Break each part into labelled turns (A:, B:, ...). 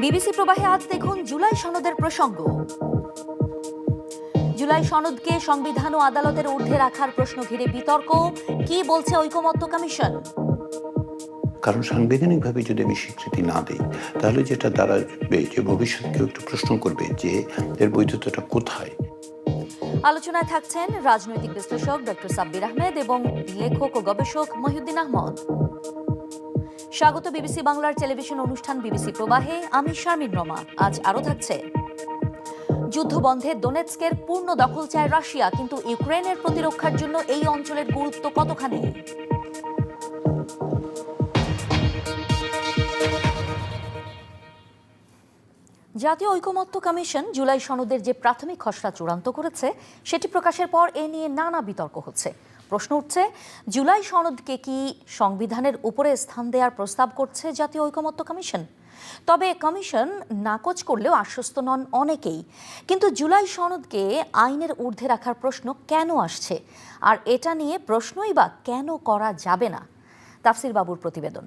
A: BBC প্রবাহে আজ দেখুন জুলাই সনদের প্রসঙ্গ। জুলাই সনদকে সংবিধান ও আদালতের ঊর্ধ্বে রাখার প্রশ্ন ঘিরে বিতর্ক। কি বলছে ঐকমত্য কমিশন?
B: কারণ সাংবিধানিকভাবে যদি আমি স্বীকৃতি না দিই তাহলে যেটা দাঁড়াবে যে ভবিষ্যৎ কেউ একটু প্রশ্ন করবে যে এর বৈধতাটা কোথায়?
A: আলোচনায় থাকছেন রাজনৈতিক বিশ্লেষক ডক্টর সাব্বির আহমেদ এবং লেখক ও গবেষক মহিউদ্দিন আহমদ। স্বাগত বিবিসি বাংলার টেলিভিশন অনুষ্ঠান বিবিসি প্রবাহে, আমি শারমিন রমা। আজ আরও থাকছে। যুদ্ধবন্ধে দোনেৎস্কের পূর্ণ দখল চায় রাশিয়া, কিন্তু ইউক্রেনের প্রতিরক্ষার জন্য এই অঞ্চলের গুরুত্ব কতখানি? জাতীয় ঐকমত্য কমিশন জুলাই সনদের যে প্রাথমিক খসড়া চূড়ান্ত করেছে, সেটি প্রকাশের পর এ নিয়ে নানা বিতর্ক হচ্ছে। প্রশ্ন উঠছে, জুলাই সনদকে কি সংবিধানের উপরে স্থান দেওয়ার প্রস্তাব করছে জাতীয় ঐকমত্য কমিশন? তবে কমিশন নাকচ করলেও আশ্বস্ত নন অনেকেই। কিন্তু জুলাই সনদকে আইনের ঊর্ধ্বে রাখার প্রশ্ন কেন আসছে? আর এটা নিয়ে প্রশ্নই বা কেন করা যাবে না? তাফসির বাবুর প্রতিবেদন।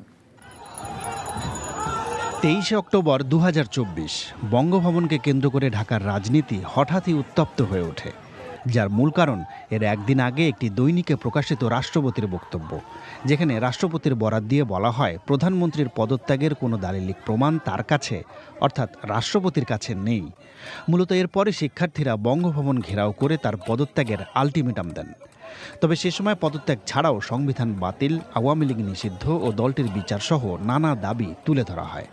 C: তেইশে অক্টোবর দু হাজার চব্বিশ, বঙ্গভবনকে কেন্দ্র করে ঢাকার রাজনীতি হঠাৎই উত্তপ্ত হয়ে ওঠে। যার মূল কারণ এর একদিন আগে একটি দৈনিকে প্রকাশিত রাষ্ট্রপতির বক্তব্য, যেখানে রাষ্ট্রপতির বরাত দিয়ে বলা হয়, প্রধানমন্ত্রীর পদত্যাগের কোনো দালিলিক প্রমাণ তার কাছে, অর্থাৎ রাষ্ট্রপতির কাছে নেই। মূলত এরপরে শিক্ষার্থীরা বঙ্গভবন ঘেরাও করে তার পদত্যাগের আলটিমেটাম দেন। তবে সে সময় পদত্যাগ ছাড়াও সংবিধান বাতিল, আওয়ামী লীগ নিষিদ্ধ ও দলটির বিচারসহ নানা দাবি তুলে ধরা হয়।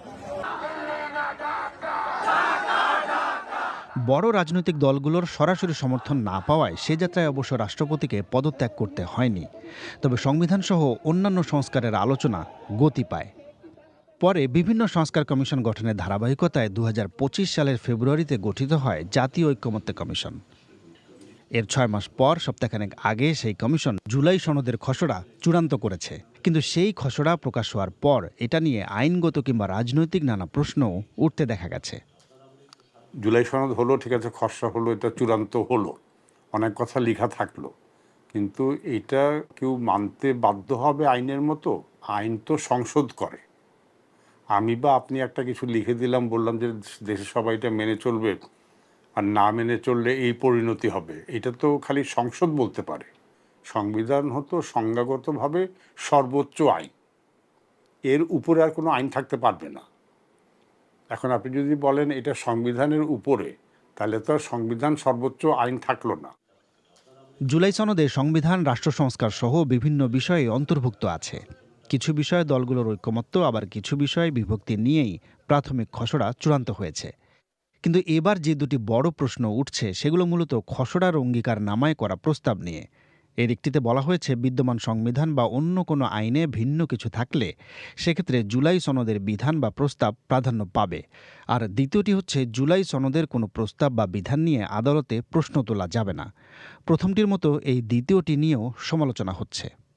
C: বড় রাজনৈতিক দলগুলোর সরাসরি সমর্থন না পাওয়ায় সে যাত্রায় অবশ্য রাষ্ট্রপতিকে পদত্যাগ করতে হয়নি। তবে সংবিধান সহ অন্যান্য সংস্কারের আলোচনা গতি পায়। পরে বিভিন্ন সংস্কার কমিশন গঠনের ধারাবাহিকতায় দু হাজার পঁচিশ সালের ফেব্রুয়ারিতে গঠিত হয় জাতীয় ঐক্যমত্য কমিশন। এর ছয় মাস পর সপ্তাহখানেক আগে সেই কমিশন জুলাই সনদের খসড়া চূড়ান্ত করেছে। কিন্তু সেই খসড়া প্রকাশ হওয়ার পর এটা নিয়ে আইনগত কিংবা রাজনৈতিক নানা প্রশ্নও উঠতে দেখা গেছে।
D: জুলাই সনদ হলো, ঠিক আছে, খসড়া হলো, এটা চূড়ান্ত হলো, অনেক কথা লেখা থাকল। কিন্তু এটা কেউ মানতে বাধ্য হবে আইনের মতো? আইন তো সংশোধ করে। আমি বা আপনি একটা কিছু লিখে দিলাম, বললাম যে দেশের সবাই এটা মেনে চলবে আর না মেনে চললে এই পরিণতি হবে। এটা তো খালি সংসদ বলতে পারে। সংবিধান হতো সংজ্ঞাগতভাবে সর্বোচ্চ আইন। এর উপরে আর কোনো আইন থাকতে পারবে না। এখন আপনি যদি বলেন এটা সংবিধানের উপরে, তাহলে তো সংবিধান সর্বোচ্চ আইন থাকল না।
C: জুলাই সনদে সংবিধান, রাষ্ট্র সংস্কার সহ বিভিন্ন বিষয়ে অন্তর্ভুক্ত আছে। কিছু বিষয়ে দলগুলোর ঐক্যমত্য, আবার কিছু বিষয়ে বিভক্তি নিয়েই প্রাথমিক খসড়া চূড়ান্ত হয়েছে। কিন্তু এবার যে দুটি বড় প্রশ্ন উঠছে, সেগুলো মূলত খসড়ার অঙ্গীকার নামায় করা প্রস্তাব নিয়ে। এর একটিতে বলা হয়েছে, বিদ্যমান সংবিধান বা অন্য কোনো আইনে ভিন্ন কিছু থাকলে সেক্ষেত্রে জুলাই সনদের বিধান বা প্রস্তাব প্রাধান্য পাবে। আর দ্বিতীয়টি হচ্ছে, জুলাই সনদের কোনো প্রস্তাব বা বিধান নিয়ে আদালতে প্রশ্ন তোলা যাবে না। প্রথমটির মতো এই দ্বিতীয়টি নিয়েও সমালোচনা হচ্ছে।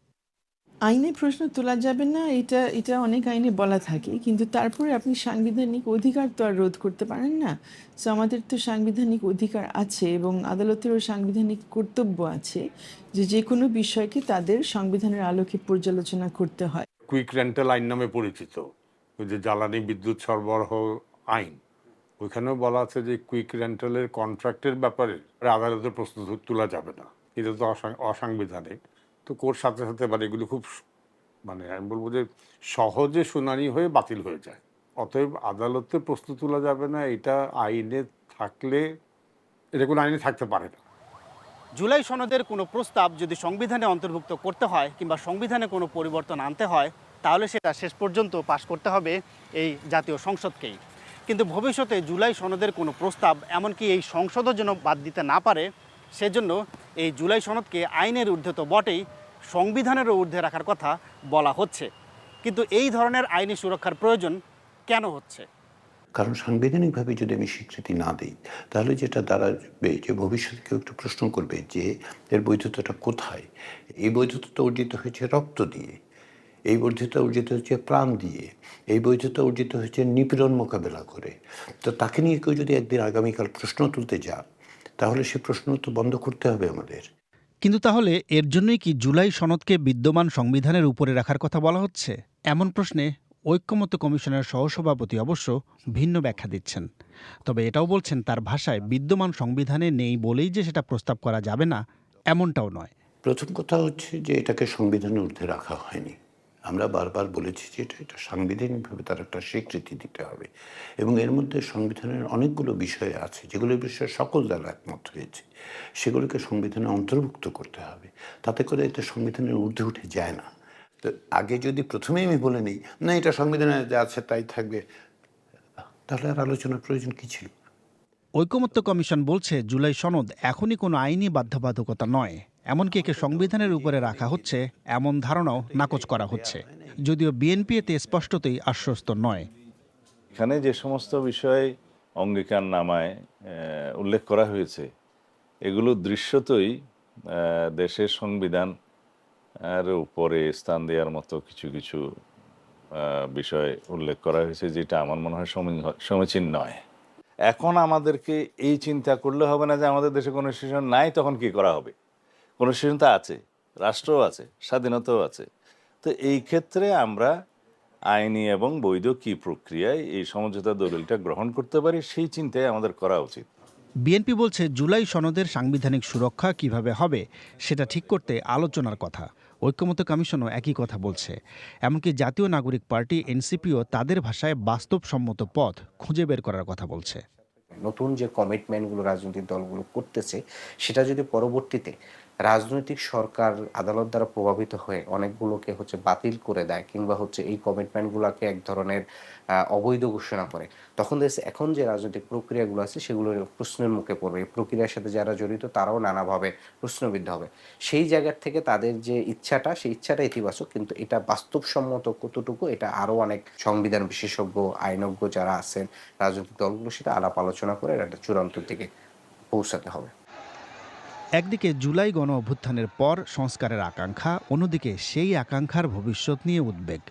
E: আইনে প্রশ্ন তোলা যাবে না, এটা এটা অনেক আইনে বলা থাকে, কিন্তু তারপরে আপনি সাংবিধানিক অধিকার তো আর রোধ করতে পারেন না। সো আমাদের তো সাংবিধানিক অধিকার আছে এবং আদালতেরও সাংবিধানিক কর্তব্য আছে যে যে কোনো বিষয়কে তাদের সংবিধানের আলোকে পর্যালোচনা করতে হয়।
D: কুইক রেন্টাল আইন নামে পরিচিত, ওই যে জ্বালানি বিদ্যুৎ সরবরাহ আইন, ওইখানেও বলা আছে যে কুইক রেন্টালের কন্ট্রাক্টের ব্যাপারে আদালতের প্রশ্ন তোলা যাবে না। এটা তো অসাং- অসাংবিধানিক। তো কোর সাথে সাথে মানে এগুলো খুব মানে আমি বলব যে সহজে শুনানি হয়ে বাতিল হয়ে যায়। অতএব আদালতে প্রশ্ন তোলা যাবে না, এটা আইনে থাকলে, এটা কোনো আইনে থাকতে পারে না।
F: জুলাই সনদের কোনো প্রস্তাব যদি সংবিধানে অন্তর্ভুক্ত করতে হয় কিংবা সংবিধানে কোনো পরিবর্তন আনতে হয়, তাহলে সেটা শেষ পর্যন্ত পাশ করতে হবে এই জাতীয় সংসদকেই। কিন্তু ভবিষ্যতে জুলাই সনদের কোনো প্রস্তাব, এমনকি এই সংসদও যেন বাদ দিতে না পারে সেজন্য এই জুলাই সনদকে আইনের ঊর্ধ্বে তো বটেই, সংবিধানেরও ঊর্ধ্বে রাখার কথা বলা হচ্ছে। কিন্তু এই ধরনের আইনি সুরক্ষার প্রয়োজন কেন হচ্ছে?
B: কারণ সাংবিধানিকভাবে যদি আমি স্বীকৃতি না দিই, তাহলে যেটা দাঁড়াবে, যে ভবিষ্যৎ কেউ একটু প্রশ্ন করবে যে এর বৈধতাটা কোথায়? এই বৈধতা অর্জিত হয়েছে রক্ত দিয়ে, এই বৈধতা অর্জিত হচ্ছে প্রাণ দিয়ে, এই বৈধতা অর্জিত হয়েছে নিপীড়ন মোকাবেলা করে। তো তাকে নিয়ে কেউ যদি একদিন আগামীকাল প্রশ্ন তুলতে যান তাহলে সে প্রশ্ন তো বন্ধ করতে হবে আমাদের।
C: কিন্তু তাহলে এর জন্যই কি জুলাই সনদকে বিদ্যমান সংবিধানের উপরে রাখার কথা বলা হচ্ছে? এমন প্রশ্নে ঐক্যমত্য কমিশনের সহসভাপতি অবশ্য ভিন্ন ব্যাখ্যা দিচ্ছেন। তবে এটাও বলছেন তার ভাষায় বিদ্যমান সংবিধানে নেই বলেই যে সেটা প্রস্তাব করা যাবে না এমনটাও নয়।
B: প্রথম কথা হচ্ছে যে এটাকে সংবিধানের ঊর্ধ্বে রাখা হয়নি। আমরা বারবার বলেছি যে এটা এটা সাংবিধানিকভাবে তার একটা স্বীকৃতি দিতে হবে। এবং এর মধ্যে সংবিধানের অনেকগুলো বিষয় আছে, যেগুলো বিষয়ে সকল দল একমত হয়েছে। সেগুলোকে সংবিধানে অন্তর্ভুক্ত করতে হবে। তাতে করে এটা সংবিধানের ঊর্ধ্বে উঠে যায় না। তো আগে যদি প্রথমেই আমি বলে নিই, না, এটা সংবিধানে যা আছে তাই থাকবে, তাহলে আর আলোচনার প্রয়োজন কি ছিল?
C: ঐকমত্য কমিশন বলছে, জুলাই সনদ এখনই কোনো আইনি বাধ্যবাধকতা নয়। এমনকি একে সংবিধানের উপরে রাখা হচ্ছে, এমন ধারণাও নাকচ করা হচ্ছে। যদিও বিএনপি এতে স্পষ্টতই আশ্বস্ত নয়।
G: এখানে যে সমস্ত বিষয় অঙ্গীকার নামায় উল্লেখ করা হয়েছে, এগুলো দৃশ্যতই দেশের সংবিধান, এর উপরে স্থান দেওয়ার মতো কিছু কিছু বিষয় উল্লেখ করা হয়েছে, যেটা আমার মনে হয় সমীচীন নয়। এখন আমাদেরকে এই চিন্তা করলে হবে না যে আমাদের দেশে কোনো কনস্টিটিউশন নাই, তখন কি করা হবে? কনস্টিটিউশন তো আছে রাষ্ট্রও আছে স্বাধীনতাও আছে। তো এই ক্ষেত্রে আমরা আইনি এবং বৈধ কি প্রক্রিয়ায় এই সমঝোতা দলিলটা গ্রহণ করতে পারি সেই চিন্তায় আমাদের করা উচিত।
C: বিএনপি বলছে জুলাই সনদের সাংবিধানিক সুরক্ষা কীভাবে হবে সেটা ঠিক করতে আলোচনার কথা। ঐক্যমত্য কমিশনও একই কথা বলছে। এমনকি জাতীয় নাগরিক পার্টি এনসিপিও তাদের ভাষায় বাস্তবসম্মত পথ খুঁজে বের করার কথা বলছে।
H: নতুন যে কমিটমেন্টগুলো রাজনৈতিক দলগুলো করতেছে সেটা যদি পরবর্তীতে রাজনৈতিক সরকার আদালত দ্বারা প্রভাবিত হয়ে অনেকগুলোকে হচ্ছে বাতিল করে দেয় কিংবা হচ্ছে এই কমিটমেন্টগুলোকে এক ধরনের অবৈধ ঘোষণা করে। তখন দেখছে এখন যে রাজনৈতিক প্রক্রিয়াগুলো আছে সেগুলো প্রশ্নের মুখে পড়বে। এই প্রক্রিয়ার সাথে যারা জড়িত তারাও নানাভাবে প্রশ্নবিদ্ধ হবে। সেই জায়গার থেকে তাদের যে ইচ্ছাটা, সেই ইচ্ছাটা ইতিবাচক, কিন্তু এটা বাস্তবসম্মত কতটুকু এটা আরও অনেক সংবিধান বিশেষজ্ঞ, আইনজ্ঞ যারা আছেন, রাজনৈতিক দলগুলোর সাথে আলাপ আলোচনা করে একটা চূড়ান্ত দিকে পৌঁছাতে হবে।
C: একদিকে জুলাই গণ অভ্যুত্থানের পর সংস্কারের আকাঙ্ক্ষা, অন্যদিকে সেই আকাঙ্ক্ষার ভবিষ্যৎ নিয়ে উদ্বেগ।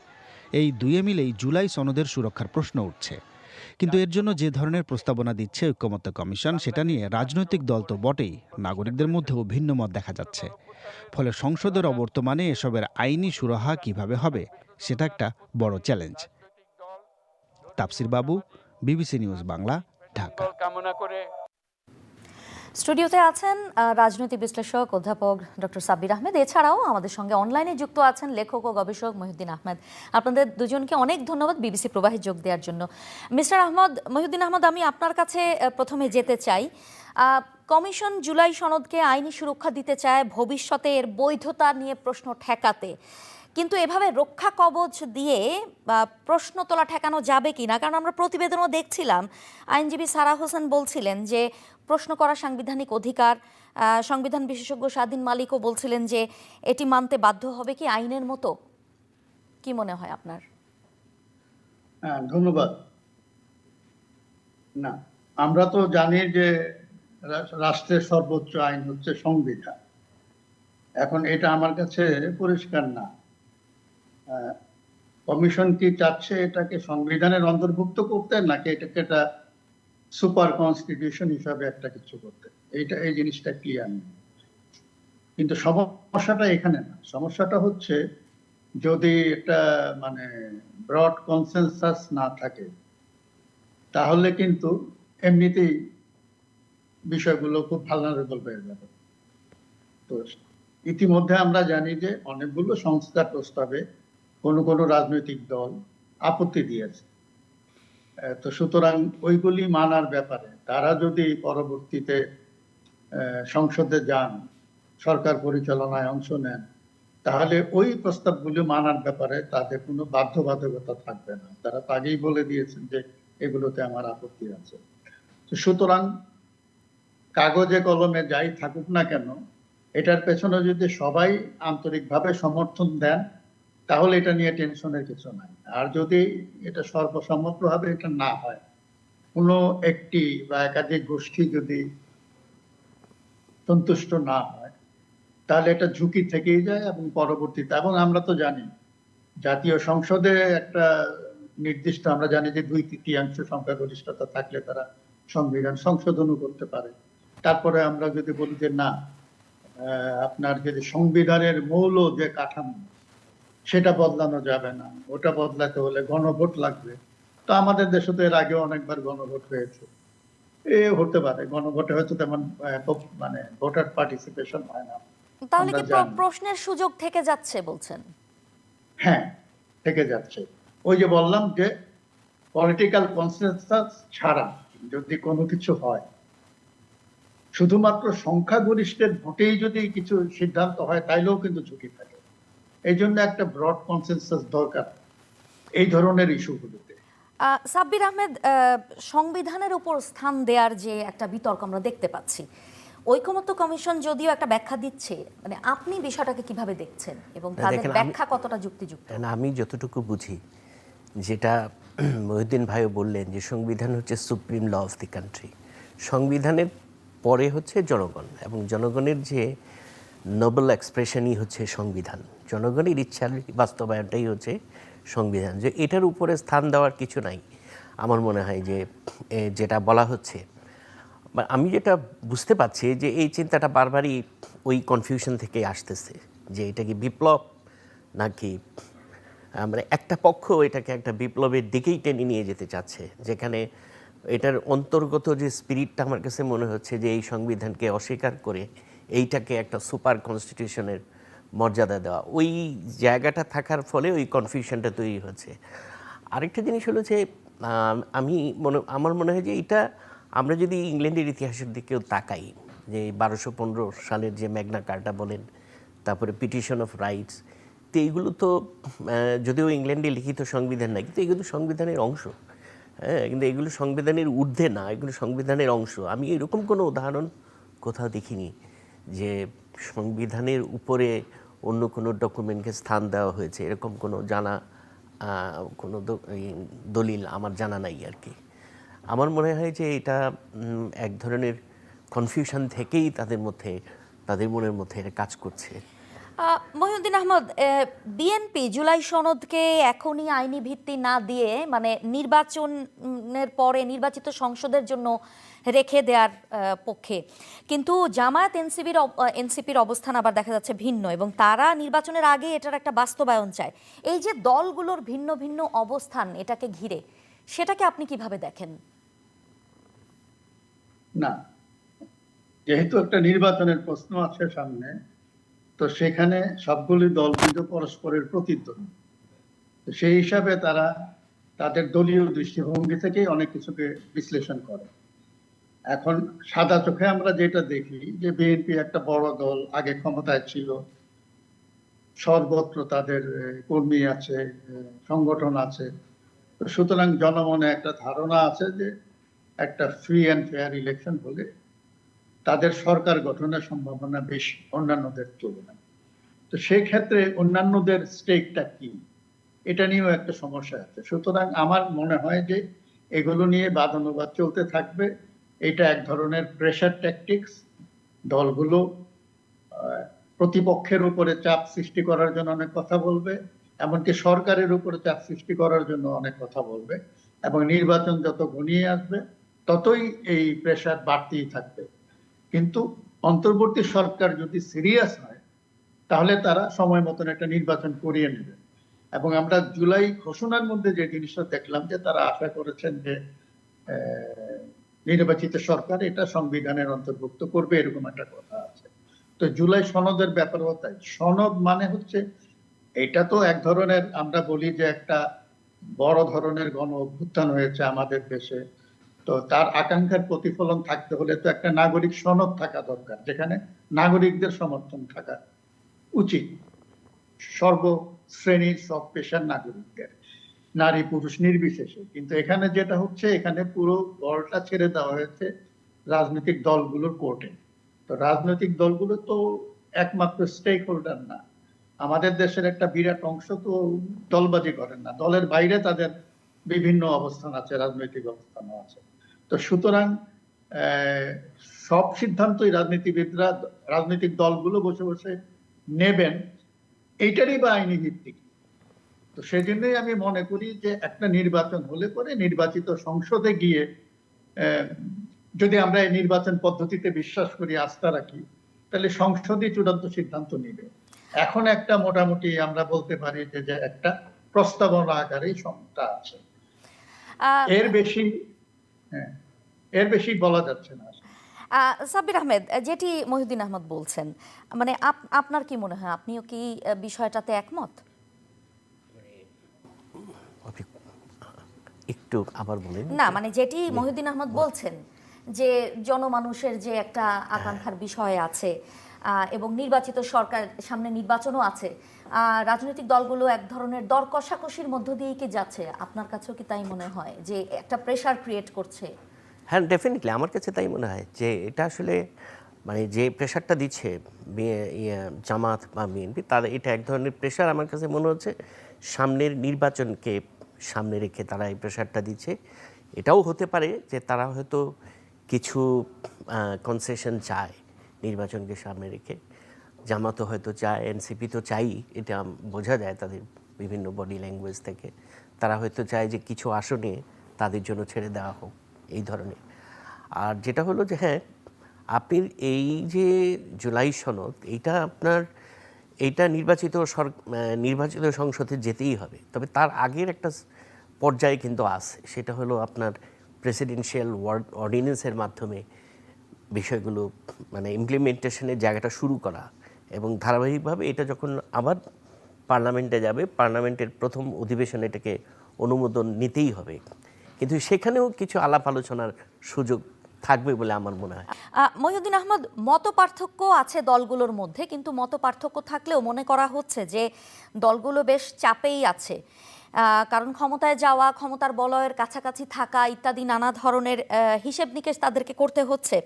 C: এই দুয়ে মিলেই জুলাই সনদের সুরক্ষার প্রশ্ন উঠছে। কিন্তু এর জন্য যে ধরনের প্রস্তাবনা দিচ্ছে ঐক্যমত্য কমিশন, সেটা নিয়ে রাজনৈতিক দল তো বটেই, নাগরিকদের মধ্যেও ভিন্ন মত দেখা যাচ্ছে। ফলে সংসদের অবর্তমানে এসবের আইনি সুরাহা কীভাবে হবে, সেটা একটা বড় চ্যালেঞ্জ। তাপসির বাবু, বিবিসি নিউজ বাংলা, ঢাকা।
A: স্টুডিওতে আছেন রাজনৈতিক বিশ্লেষক অধ্যাপক ডক্টর সাব্বির আহমেদ। এছাড়াও আমাদের সঙ্গে অনলাইনে যুক্ত আছেন লেখক ও গবেষক মহিউদ্দিন আহমেদ। আপনাদের দুজনকে অনেক ধন্যবাদ বিবিসি প্রবাহে যোগ দেওয়ার জন্য। মিস্টার আহমদ, মহিউদ্দিন আহমদ, আমি আপনার কাছে প্রথমে যেতে চাই। কমিশন জুলাই সনদকে আইনি সুরক্ষা দিতে চায়, ভবিষ্যতে এর বৈধতা নিয়ে প্রশ্ন ঠেকাতে। কিন্তু এভাবে রক্ষা কবচ দিয়ে প্রশ্ন তোলা ঠেকানো যাবে কি না কারণ আমরা প্রতিবেদনও দেখছিলাম। আইনজীবী সারা হোসেন বলছিলেন যে, প্রশ্ন করা সাংবিধানিক অধিকার সংবিধান বিশেষজ্ঞ স্বাধীন মালিকও বলছিলেন যে, এটি মানতে বাধ্য হবে কি আইনের মতো? কি মনে হয় আপনার?
I: হ্যাঁ ধন্যবাদ। না, আমরা তো জানি যে রাষ্ট্রের সর্বোচ্চ আইন হচ্ছে সংবিধান। এখন এটা আমার কাছে পরিষ্কার না। কমিশন কি চাচ্ছে এটাকে সংবিধানের অন্তর্ভুক্ত করতে, নাকি এটাকে এটা সুপার কনস্টিটিউশন হিসাবে একটা কিছু করতে? এইটা, এই জিনিসটা ক্লিয়ার নেই। কিন্তু সমস্যাটা এখানে না। সমস্যাটা হচ্ছে, যদি একটা মানে ব্রড কনসেনসাস না থাকে, তাহলে কিন্তু এমনিতেই বিষয়গুলো খুব ভালনারেবল হয়ে যাবে। তো ইতিমধ্যে আমরা জানি যে অনেকগুলো সংস্কার প্রস্তাবে কোনো কোনো রাজনৈতিক দল আপত্তি দিয়েছে। তো সুতরাং ওইগুলি মানার ব্যাপারে তারা যদি পরবর্তীতে সংসদে যান, সরকার পরিচালনায় অংশ নেন, তাহলে ওই প্রস্তাবগুলো মানার ব্যাপারে তাদের কোনো বাধ্যবাধকতা থাকবে না। তারা তো আগেই বলে দিয়েছেন যে এগুলোতে আমার আপত্তি আছে। তো সুতরাং কাগজে কলমে যাই থাকুক না কেন, এটার পেছনে যদি সবাই আন্তরিকভাবে সমর্থন দেন তাহলে এটা নিয়ে টেনশনের কিছু নাই। আর যদি এটা সর্বসম্মতভাবে এটা না হয়, কোনো একটি বা একাধিক গোষ্ঠী যদি সন্তুষ্ট না হয়, তাহলে এটা ঝুঁকি থেকেই যায় এবং পরবর্তীতে, এবং আমরা তো জানি, জাতীয় সংসদে একটা নির্দিষ্ট, আমরা জানি যে দুই তৃতীয়াংশ সংখ্যাগরিষ্ঠতা থাকলে তারা সংবিধান সংশোধনও করতে পারে। তারপরে আমরা যদি বলি যে না আপনার যদি সংবিধানের মৌল যে কাঠামো সেটা বদলানো যাবে না। ওটা বদলাতে হলে গণভোট লাগবে। তো আমাদের দেশে তো এর আগে অনেকবার গণভোট হয়েছে। এ হতে পারে গণভোটে হয়তো তেমন মানে ভোটার পার্টিসিপেশন হয় না।
A: তাহলে কি। প্রশ্নের সুযোগ থেকে যাচ্ছে বলছেন?
I: হ্যাঁ থেকে যাচ্ছে। ওই যে বললাম যে পলিটিক্যাল কনসেনসাস ছাড়া যদি কোনো কিছু হয় শুধুমাত্র সংখ্যাগরিষ্ঠের ভোটেই যদি কিছু সিদ্ধান্ত হয় তাইলেও কিন্তু ঝুঁকি থাকে। এই জন্য একটা ব্রড কনসেনসাস দরকার এই ধরনের ইস্যুগুলোতে
A: সাব্বির আহমেদ সংবিধানের উপর স্থান দেওয়ার যে একটা বিতর্ক আমরা দেখতে পাচ্ছি ঐকমত্য কমিশন যদিও একটা ব্যাখ্যা দিচ্ছে মানে আপনি বিষয়টাকে কীভাবে দেখছেন এবং তাদের ব্যাখ্যা কতটা যুক্তিযুক্ত?
J: না, আমি যতটুকু বুঝি যেটা মহিউদ্দিন ভাইও বললেন যে সংবিধান হচ্ছে supreme law of the country সংবিধানের পরে হচ্ছে জনগণ এবং জনগণের যে নোবেল এক্সপ্রেশনই হচ্ছে সংবিধান। জনগণের ইচ্ছার বাস্তবায়নটাই হচ্ছে সংবিধান। যে এটার উপরে স্থান দেওয়ার কিছু নাই। আমার মনে হয় যে যেটা বলা হচ্ছে। আমি যেটা বুঝতে পারছি যে, এই চিন্তাটা বারবারই ওই কনফিউশন থেকে আসতেছে। যে এটা কি বিপ্লব? নাকি মানে একটা পক্ষ এটাকে একটা বিপ্লবের দিকেই টেনে নিয়ে যেতে চাচ্ছে। যেখানে এটার অন্তর্গত যে স্পিরিটটা আমার কাছে মনে হচ্ছে যে, এই সংবিধানকে অস্বীকার করে এইটাকে একটা সুপার কনস্টিটিউশনের মর্যাদা দেওয়া। ওই জায়গাটা থাকার ফলে ওই কনফিউশনটা তৈরি হচ্ছে। আরেকটা জিনিস হলো যে, আমি মনে, আমার মনে হয় যে এটা আমরা যদি ইংল্যান্ডের ইতিহাসের দিকেও তাকাই, যে বারোশো পনেরো সালের যে ম্যাগনা কার্টা বলেন, তারপরে পিটিশন অফ রাইটস, তো এইগুলো তো যদিও ইংল্যান্ডে লিখিত সংবিধান নাই, কিন্তু এগুলো সংবিধানের অংশ। হ্যাঁ কিন্তু এগুলো সংবিধানের ঊর্ধ্বে না, এগুলো সংবিধানের অংশ। আমি এরকম কোনো উদাহরণ কোথাও দেখিনি। যে সংবিধানের উপরে অন্য কোনো ডকুমেন্টকে স্থান দেওয়া হয়েছে, এরকম কোনো জানা কোনো দলিল আমার জানা নাই আর কি। আমার মনে হয় যে এটা এক ধরনের কনফিউশন থেকেই তাদের মধ্যে, তাদের মনের মধ্যে এটা কাজ করছে।
A: মহিউদ্দিন আহমদ বিএনপি জুলাই সনদকে এখনই আইনি ভিত্তি না দিয়ে মানে নির্বাচনের পরে নির্বাচিত সংসদের জন্য রেখে দেওয়ার পক্ষে। কিন্তু জামায়াত এনসিবির এনসিপির অবস্থান আবার দেখা যাচ্ছে ভিন্ন এবং তারা নির্বাচনের আগে এটার একটা বাস্তবায়ন চায়। এই যে দলগুলোর ভিন্ন ভিন্ন অবস্থান এটাকে ঘিরে, সেটাকে আপনি কীভাবে দেখেন?
I: না। যেহেতু একটা নির্বাচনের প্রশ্ন আছে সামনে তো সেখানে সবগুলি দল কিন্তু পরস্পরের প্রতিদ্বন্দ্বী। সেই হিসাবে তারা তাদের দলীয় দৃষ্টিভঙ্গি থেকেই অনেক কিছুকে বিশ্লেষণ করে। এখন সাদা চোখে আমরা যেটা দেখি যে বিএনপি একটা বড় দল, আগে ক্ষমতায় ছিল। সর্বত্র তাদের কর্মী আছে সংগঠন আছে। সুতরাং জনমনে একটা ধারণা আছে যে একটা ফ্রি অ্যান্ড ফেয়ার ইলেকশন হলে তাদের সরকার গঠনের সম্ভাবনা বেশি অন্যান্যদের তুলনায়। তো সেই ক্ষেত্রে অন্যান্যদের স্টেকটা কি? এটা নিয়েও একটা সমস্যা আছে। সুতরাং আমার মনে হয় যে এগুলো নিয়ে বাদানুবাদ চলতে থাকবে। এটা এক ধরনের প্রেশার ট্যাকটিক্স দলগুলো প্রতিপক্ষের উপরে চাপ সৃষ্টি করার জন্য অনেক কথা বলবে, এমনকি সরকারের উপরে চাপ সৃষ্টি করার জন্য অনেক কথা বলবে। এবং নির্বাচন যত ঘনিয়ে আসবে, ততই এই প্রেশার বাড়তেই থাকবে। কিন্তু অন্তর্বর্তী সরকার যদি সিরিয়াস হয়, তাহলে তারা সময় মতন একটা নির্বাচন করিয়ে নেবে। এবং আমরা জুলাই ঘোষণার মধ্যে যে জিনিসটা দেখলাম যে তারা আশা করেছেন যে নির্বাচিত সরকার এটা সংবিধানের অন্তর্ভুক্ত করবে এরকম একটা কথা আছে। তো জুলাই সনদের ব্যাপারেও তাই। সনদ মানে হচ্ছে, এটা তো এক ধরনের আমরা বলি যে একটা বড় ধরনের গণ অভ্যুত্থান হয়েছে আমাদের দেশে। তো তার আকাঙ্ক্ষার প্রতিফলন থাকতে হলে তো একটা নাগরিক সনদ থাকা দরকার, যেখানে নাগরিকদের সমর্থন থাকা উচিত। সর্বশ্রেণীর সব পেশার নাগরিকদের, নারী পুরুষ নির্বিশেষে। কিন্তু এখানে যেটা হচ্ছে, এখানে পুরো বলটা ছেড়ে দেওয়া হয়েছে রাজনৈতিক দলগুলোর কোর্টে। তো রাজনৈতিক দলগুলো তো একমাত্র স্টেক হোল্ডার না। আমাদের দেশের একটা বিরাট অংশ তো দলবাজি করেন না। দলের বাইরে তাদের বিভিন্ন অবস্থান আছে, রাজনৈতিক অবস্থানও আছে। তো সুতরাং সব সিদ্ধান্তই রাজনীতিবিদরা রাজনৈতিক দলগুলো বসে বসে নেবেন। এইটারই বা আইনি ভিত্তিক তো সেই জন্যই আমি মনে করি যে একটা নির্বাচন হলে পরে নির্বাচিত সংসদে গিয়ে যদি আমরা এই নির্বাচন পদ্ধতিতে বিশ্বাস করি আস্থা রাখি তাহলে সংসদই চূড়ান্ত সিদ্ধান্ত নিবে। এখন একটা মোটামুটি আমরা বলতে পারি যে একটা প্রস্তাবনা আকারেই সংখ্যা আছে। এর বেশি হ্যাঁ। এর বেশি বলা যাচ্ছে না।
A: সাব্বির আহমেদ যেটি মহিউদ্দিন আহমদ বলছেন মানে আপনার কি মনে হয় আপনিও কি বিষয়টাতে একমত?
J: একটু আবার বলেন।
A: না মানে যেটি মহিউদ্দিন আহমদ বলছেন যে জনমানুষের যে একটা আকাঙ্ক্ষার বিষয় আছে এবং নির্বাচিত সরকার সামনে নির্বাচনও আছে। রাজনৈতিক দলগুলো এক ধরনের দর কষাকষির মধ্য দিয়েই কি যাচ্ছে? আপনার কাছেও কি তাই মনে হয় যে একটা প্রেশার ক্রিয়েট করছে?
J: হ্যাঁ ডেফিনেটলি আমার কাছে তাই মনে হয় যে এটা আসলে মানে যে প্রেশারটা দিচ্ছে ইয়ে, জামাত বা বিএনপি তার এটা এক ধরনের প্রেশার আমার কাছে মনে হচ্ছে সামনের নির্বাচনকে সামনে রেখে তারা এই প্রেশারটা দিচ্ছে। এটাও হতে পারে যে তারা হয়তো কিছু কনসেশন চায়। নির্বাচনকে সামনে রেখে। জামাতও হয়তো চায়, এনসিপি তো চাই এটা বোঝা যায় তাদের বিভিন্ন বডি ল্যাঙ্গুয়েজ থেকে। তারা হয়তো চায় যে কিছু আসনে তাদের জন্য ছেড়ে দেওয়া হোক, এই ধরনের। আর যেটা হলো যে হ্যাঁ আপনি এই যে জুলাই সনদ, এইটা আপনার, এইটা নির্বাচিত সর নির্বাচিত সংসদে যেতেই হবে। তবে তার আগের একটা পর্যায়ে কিন্তু আছে। সেটা হলো আপনার প্রেসিডেন্সিয়াল ওয়ার্ড অর্ডিন্যান্সের মাধ্যমে বিষয়গুলো মানে ইমপ্লিমেন্টেশনের জায়গাটা শুরু করা এবং ধারাবাহিকভাবে এটা যখন আবার পার্লামেন্টে যাবে, পার্লামেন্টের প্রথম অধিবেশনে এটাকে অনুমোদন নিতেই হবে। কিন্তু সেখানেও কিছু আলাপ আলোচনার সুযোগ থাকবে বলে আমার মনে হয়।
A: মহিউদ্দিন আহমদ মত পার্থক্য আছে দলগুলোর মধ্যে, কিন্তু মত পার্থক্য থাকলেও মনে করা হচ্ছে যে দলগুলো বেশ চাপেই আছে। কারণ ক্ষমতায় যাওয়া, ক্ষমতার বলয়ের কাছাকাছি থাকা ইত্যাদি নানা ধরনের হিসেব নিকেশ তাদেরকে করতে হচ্ছে।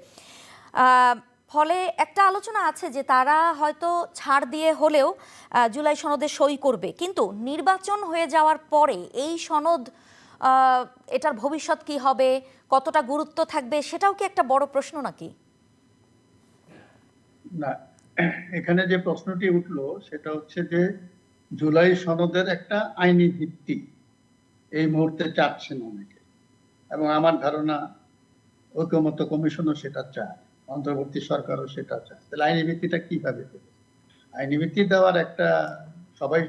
A: ফলে একটা আলোচনা আছে যে তারা হয়তো ছাড় দিয়ে হলেও জুলাই সনদে সই করবে। কিন্তু নির্বাচন হয়ে যাওয়ার পরে এই সনদ এটার ভবিষ্যৎ কি হবে, কতটা গুরুত্ব থাকবে, সেটাও কি একটা বড় প্রশ্ন নাকি?
I: না, এখানে যে প্রশ্নটি উঠল সেটা হচ্ছে যে জুলাই সনদের একটা আইনি ভিত্তি। এই মুহূর্তে চাচ্ছেন অনেকে। এবং আমার ধারণা ঐক্যমত্য কমিশনও সেটা চায়। অন্তর্বর্তী সরকারও সেটা চায়। তাহলে আইনি ভিত্তিটা কীভাবে দেবে আইনি ভিত্তি দেওয়ার একটা সবাই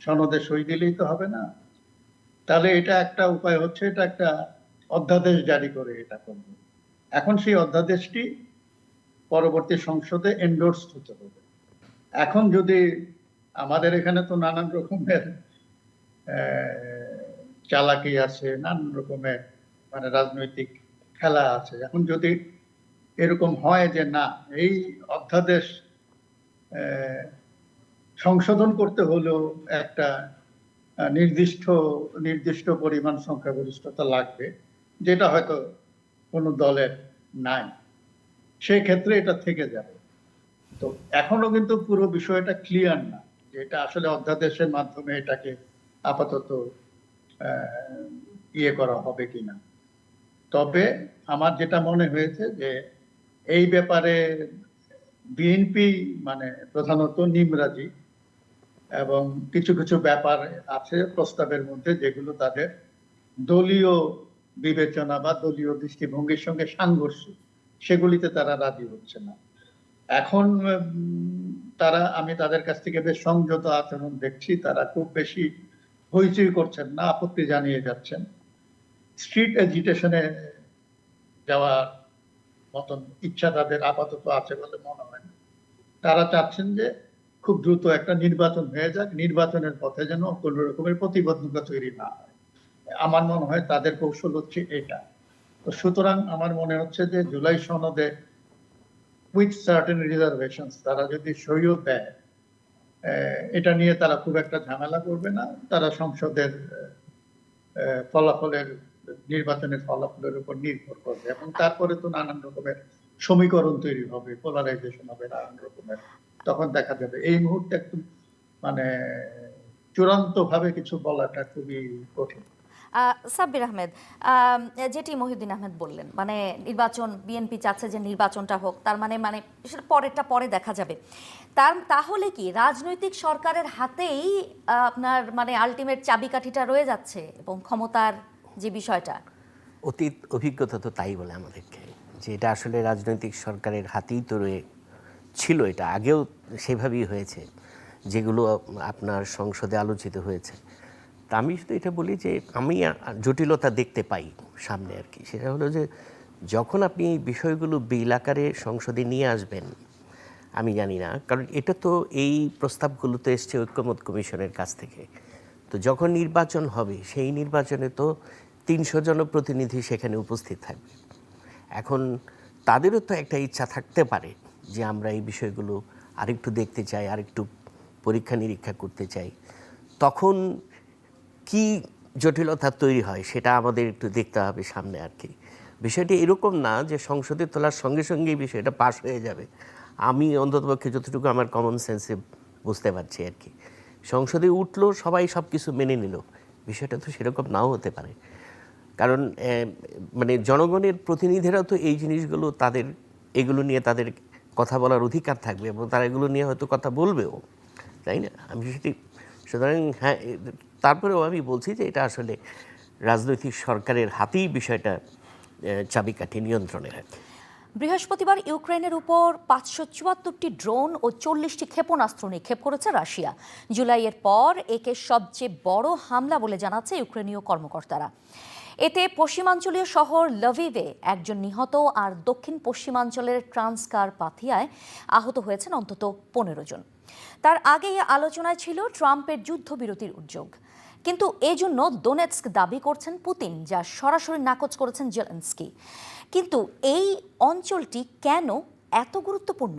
I: সনদে সই দিলেই তো হবে না। তাহলে এটা একটা উপায় হচ্ছে, এটা একটা অধ্যাদেশ জারি করে এটা করবে। এখন সেই অধ্যাদেশটি পরবর্তী সংসদে এন্ডোর্সড হতে হবে। এখন যদি আমাদের এখানে তো নানান রকমের চালাকি আছে, নানান রকমের মানে রাজনৈতিক খেলা আছে। এখন যদি এরকম হয় যে না, এই অধ্যাদেশ সংশোধন করতে হলেও একটা নির্দিষ্ট নির্দিষ্ট পরিমাণ সংখ্যাগরিষ্ঠতা লাগবে, যেটা হয়তো কোনো দলের নাই। সেই ক্ষেত্রে এটা থেকে যাবে। তো এখনও কিন্তু পুরো বিষয়টা ক্লিয়ার না এটা আসলে অধ্যাদেশের মাধ্যমে এটাকে আপাতত ইয়ে করা হবে কিনা। তবে আমার যেটা মনে হয়েছে যে এই ব্যাপারে বিএনপি মানে প্রধানত নিমরাজি এবং কিছু কিছু ব্যাপার আছে প্রস্তাবের মধ্যে যেগুলো তাদের দলীয় বিবেচনা বা দলীয় দৃষ্টিভঙ্গির সঙ্গে সাংঘর্ষিক সেগুলিতে তারা রাজি হচ্ছে না। এখন তারা, আমি তাদের কাছ থেকে বেশ সংযত আচরণ দেখছি, তারা খুব বেশি হইচই করছেন না, আপত্তি জানিয়ে যাচ্ছেন। স্ট্রিট এজিটেশনে যাওয়ার মতন ইচ্ছা তাদের আপাতত আছে বলে মনে হয় না। তারা চাচ্ছেন যে খুব দ্রুত একটা নির্বাচন হয়ে যাক, নির্বাচনের পথে যেন কোনো রকমের প্রতিবদ্ধতা তৈরি না হয়। আমার মনে হয় তাদের কৌশল হচ্ছে এটা। তো সুতরাং আমার মনে হচ্ছে যে জুলাই সনদে উইথ সার্টেন রিজার্ভেশন তারা যদি সইও দেয় এটা নিয়ে তারা খুব একটা ঝামেলা করবে না। তারা সংসদের ফলাফলের নির্বাচনের ফলাফলের উপর নির্ভর করবে এবং তারপরে তো নানান রকমের সমীকরণ তৈরি হবে পোলারাইজেশন হবে, নানান রকমের। তখন দেখা যাবে। এই মুহূর্তে একটু মানে চূড়ান্ত ভাবে কিছু বলাটা খুবই কঠিন।
A: সাব্বির আহমেদ যেটি মহিউদ্দিন আহমেদ বললেন মানে নির্বাচন বিএনপি চাচ্ছে যে নির্বাচনটা হোক, তার মানে মানে সেটা পরেরটা পরে দেখা যাবে। তার, তাহলে কি রাজনৈতিক সরকারের হাতেই আপনার মানে আলটিমেট চাবিকাঠিটা রয়ে যাচ্ছে এবং ক্ষমতার যে বিষয়টা।
J: অতীত অভিজ্ঞতা তো তাই বলে আমাদেরকে, যে এটা আসলে রাজনৈতিক সরকারের হাতেই তো রয়ে ছিল এটা, আগেও সেভাবেই হয়েছে, যেগুলো আপনার সংসদে আলোচিত হয়েছে। তা আমি শুধু এটা বলি যে আমি জটিলতা দেখতে পাই সামনে আর কি, সেটা হলো যে যখন আপনি এই বিষয়গুলো বিল আকারে সংসদে নিয়ে আসবেন, আমি জানি না, কারণ এটা তো এই প্রস্তাবগুলো তো এসছে ঐক্যমত কমিশনের কাছ থেকে। তো যখন নির্বাচন হবে, সেই নির্বাচনে তো তিনশো জনপ্রতিনিধি সেখানে উপস্থিত থাকবে। এখন তাদেরও তো একটা ইচ্ছা থাকতে পারে যে আমরা এই বিষয়গুলো আরেকটু দেখতে চাই, আরেকটু পরীক্ষা নিরীক্ষা করতে চাই। তখন কি জটিলতা তৈরি হয় সেটা আমাদের একটু দেখতে হবে সামনে আর কি। বিষয়টি এরকম না যে সংসদে তোলার সঙ্গে সঙ্গে এই বিষয়টা পাশ হয়ে যাবে। আমি অন্ততপক্ষে যতটুকু আমার কমন সেন্সে বুঝতে পারছি আর কি। সংসদে উঠল, সবাই সব কিছু মেনে নিল। বিষয়টা তো সেরকম নাও হতে পারে। কারণ মানে জনগণের প্রতিনিধিরাও তো এই জিনিসগুলো তাদের, এগুলো নিয়ে তাদের কথা বলার অধিকার থাকবে এবং তারা এগুলো নিয়ে হয়তো কথা বলবেও, তাই না? আমি সেটি, সুতরাং হ্যাঁ তারপরেও আমি বলছি যে এটা আসলে রাজনৈতিক সরকারের হাতেই বিষয়টা চাবিকাঠি নিয়ন্ত্রণের আর
A: বৃহস্পতিবার ইউক্রেনের উপর পাঁচশো চুয়াত্তরটি ড্রোন ও চল্লিশটি ক্ষেপণাস্ত্র নিক্ষেপ করেছে রাশিয়া। জুলাইয়ের পর একে সবচেয়ে বড় হামলা বলে জানাচ্ছে ইউক্রেনীয় কর্মকর্তারা। এতে পশ্চিমাঞ্চলীয় শহর লভিভে একজন নিহত আর দক্ষিণ পশ্চিমাঞ্চলের ট্রান্সকার পাথিয়ায় আহত হয়েছেন অন্তত পনেরো জন। তার আগেই আলোচনায় ছিল ট্রাম্পের যুদ্ধবিরতির উদ্যোগ। কিন্তু এজন্য দোনেৎস্ক দাবি করছেন পুতিন, যা সরাসরি নাকচ করেছেন জেলেন্সকি। কিন্তু এই অঞ্চলটি কেন এত গুরুত্বপূর্ণ?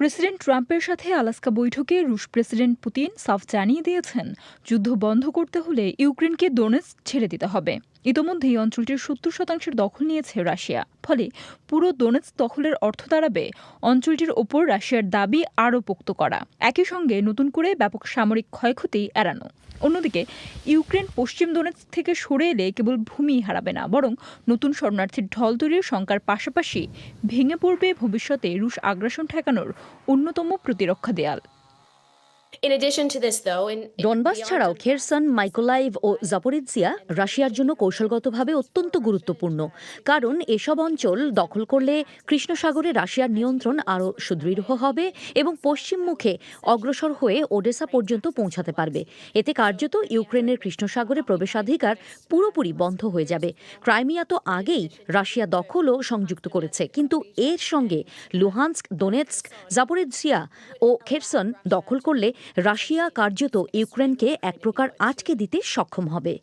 K: প্রেসিডেন্ট ট্রাম্পের সাথে আলাস্কা বৈঠকে রুশ প্রেসিডেন্ট পুতিন সাফ জানিয়ে দিয়েছেন, যুদ্ধ বন্ধ করতে হলে ইউক্রেনকে দোনেস্ক ছেড়ে দিতে হবে। ইতোমধ্যেই অঞ্চলটির সত্তর শতাংশের দখল নিয়েছে রাশিয়া। ফলে পুরো ডোনেস্ক দখলের অর্থ দাঁড়াবে অঞ্চলটির ওপর রাশিয়ার দাবি আরও পোক্ত করা। একই সঙ্গে নতুন করে ব্যাপক সামরিক ক্ষয়ক্ষতি এড়ানো। অন্যদিকে, ইউক্রেন পশ্চিম ডোনেস্ক থেকে সরে এলে কেবল ভূমি হারাবে না, বরং নতুন শরণার্থীর ঢল তৈরির শঙ্কার পাশাপাশি ভেঙে পড়বে ভবিষ্যতে রুশ আগ্রাসন ঠেকানোর অন্যতম প্রতিরক্ষা দেয়াল।
A: ডনবাস ছাড়াও খেরসন মাইকোলাইভ ও জাপোরিৎসিয়া রাশিয়ার জন্য কৌশলগতভাবে অত্যন্ত গুরুত্বপূর্ণ। কারণ এসব অঞ্চল দখল করলে কৃষ্ণ সাগরে রাশিয়ার নিয়ন্ত্রণ আরও সুদৃঢ় হবে এবং পশ্চিম মুখে অগ্রসর হয়ে ওডেসা পর্যন্ত পৌঁছাতে পারবে। এতে কার্যত ইউক্রেনের কৃষ্ণ সাগরে প্রবেশাধিকার পুরোপুরি বন্ধ হয়ে যাবে। ক্রাইমিয়া তো আগেই রাশিয়া দখল ও সংযুক্ত করেছে কিন্তু এর সঙ্গে লুহান্স্ক দোনেৎস্ক জাপোরিৎসিয়া ও খেরসন দখল করলে রাশিয়া কার্যত ইউক্রেনকে এক প্রকার আটকে দিতে সক্ষম হবে।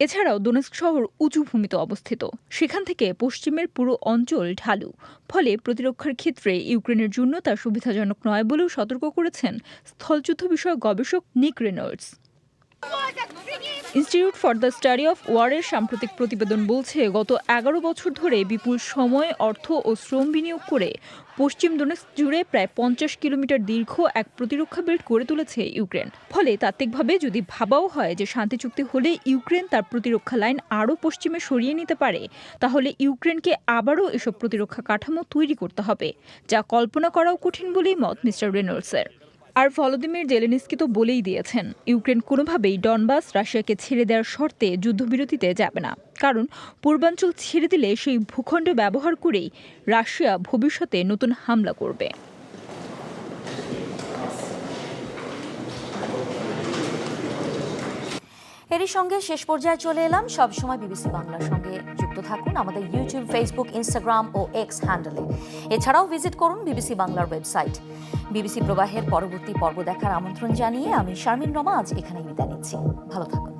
K: এছাড়াও দোনেস্ক শহর উঁচু ভূমিতে অবস্থিত। সেখান থেকে পশ্চিমের পুরো অঞ্চল ঢালু। ফলে প্রতিরক্ষার ক্ষেত্রে ইউক্রেনের জন্য তা সুবিধাজনক নয় বলেও সতর্ক করেছেন স্থলযুদ্ধ বিষয়ক গবেষক Nick Reynolds. Institute for the study of ওয়ারের সাম্প্রতিক প্রতিবেদন বলছে, গত এগারো বছর ধরে বিপুল সময়, অর্থ ও শ্রম বিনিয়োগ করে পশ্চিম ডোনেস্ক জুড়ে প্রায় পঞ্চাশ কিলোমিটার দীর্ঘ এক প্রতিরক্ষা বেল্ট গড়ে তুলেছে ইউক্রেন। ফলে তাত্ত্বিকভাবে যদি ভাবাও হয় যে শান্তি চুক্তি হলে ইউক্রেন তার প্রতিরক্ষা লাইন আরও পশ্চিমে সরিয়ে নিতে পারে, তাহলে ইউক্রেনকে আবারও এসব প্রতিরক্ষা কাঠামো তৈরি করতে হবে, যা কল্পনা করাও কঠিন বলেই মত মিস্টার রেনল্ডসের। আর ভলোদিমির জেলেনিস্কি তো বলেই দিয়েছেন, ইউক্রেন কোনোভাবেই ডনবাস রাশিয়াকে ছেড়ে দেওয়ার শর্তে যুদ্ধবিরতিতে যাবে না। কারণ পূর্বাঞ্চল ছেড়ে দিলে সেই ভূখণ্ড ব্যবহার করেই রাশিয়া ভবিষ্যতে নতুন হামলা করবে।
A: এরই সঙ্গে শেষ পর্যায়ে চলে এলাম সবসময় বিবিসি বাংলার সঙ্গে যুক্ত থাকুন আমাদের ইউটিউব ফেসবুক ইনস্টাগ্রাম ও এক্স হ্যান্ডেলে এছাড়াও ভিজিট করুন বিবিসি বাংলার ওয়েবসাইট বিবিসি প্রবাহের পরবর্তী পর্ব দেখার আমন্ত্রণ জানিয়ে আমি শারমিন রমা আজ এখানেই বিদায় নিচ্ছি। ভালো থাকুন।